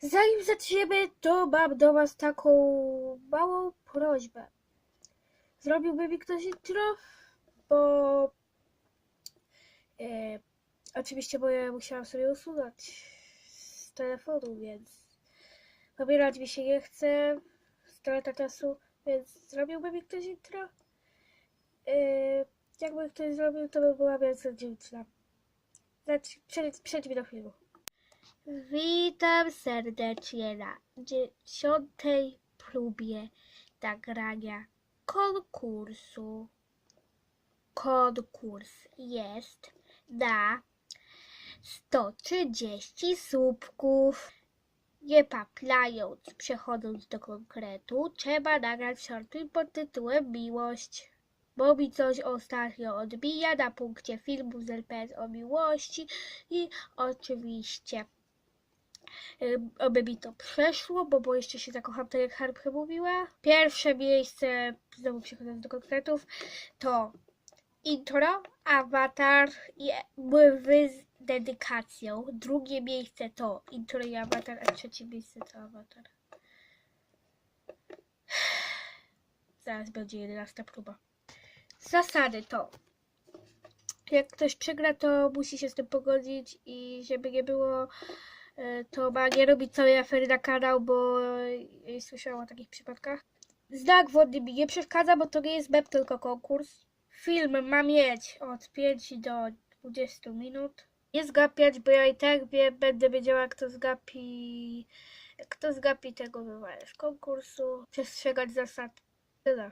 Zanim zaczniemy, to mam do Was taką małą prośbę. Zrobiłby mi ktoś intro, bo e, oczywiście bo ja musiałam sobie usunąć z telefonu, więc pobierać mi się nie chce z lata czasu, więc zrobiłby mi ktoś intro. E, jakby ktoś zrobił, to by była bardzo wdzięczna. Znaczy, przejdź- przejdźmy do filmu. Witam serdecznie na dziesiątej próbie nagrania konkursu. Konkurs jest na 130 słupków. Nie paplając, przechodząc do konkretu, trzeba nagrać shortfilm pod tytułem Miłość. Bo mi coś ostatnio odbija na punkcie filmu z LPS o miłości i oczywiście oby mi to przeszło, bo, bo jeszcze się zakocham, tak jak Harpka mówiła. Pierwsze miejsce, znowu przechodząc do konkretów, to intro, awatar i wy z dedykacją. Drugie miejsce to intro i awatar, a trzecie miejsce to awatar. Zaraz będzie jedenasta próba. Zasady to jak ktoś przegra, to musi się z tym pogodzić i żeby nie było to ma nie robić całej afery na kanał, bo e, słyszałam o takich przypadkach. Znak wodny mi nie przeszkadza, bo to nie jest web, tylko konkurs. Film ma mieć od 5 do 20 minut. Nie zgapiać, bo ja i tak wiem, będę wiedziała, kto zgapi, kto zgapi tego wywalę z konkursu. Przestrzegać zasad. Tyle.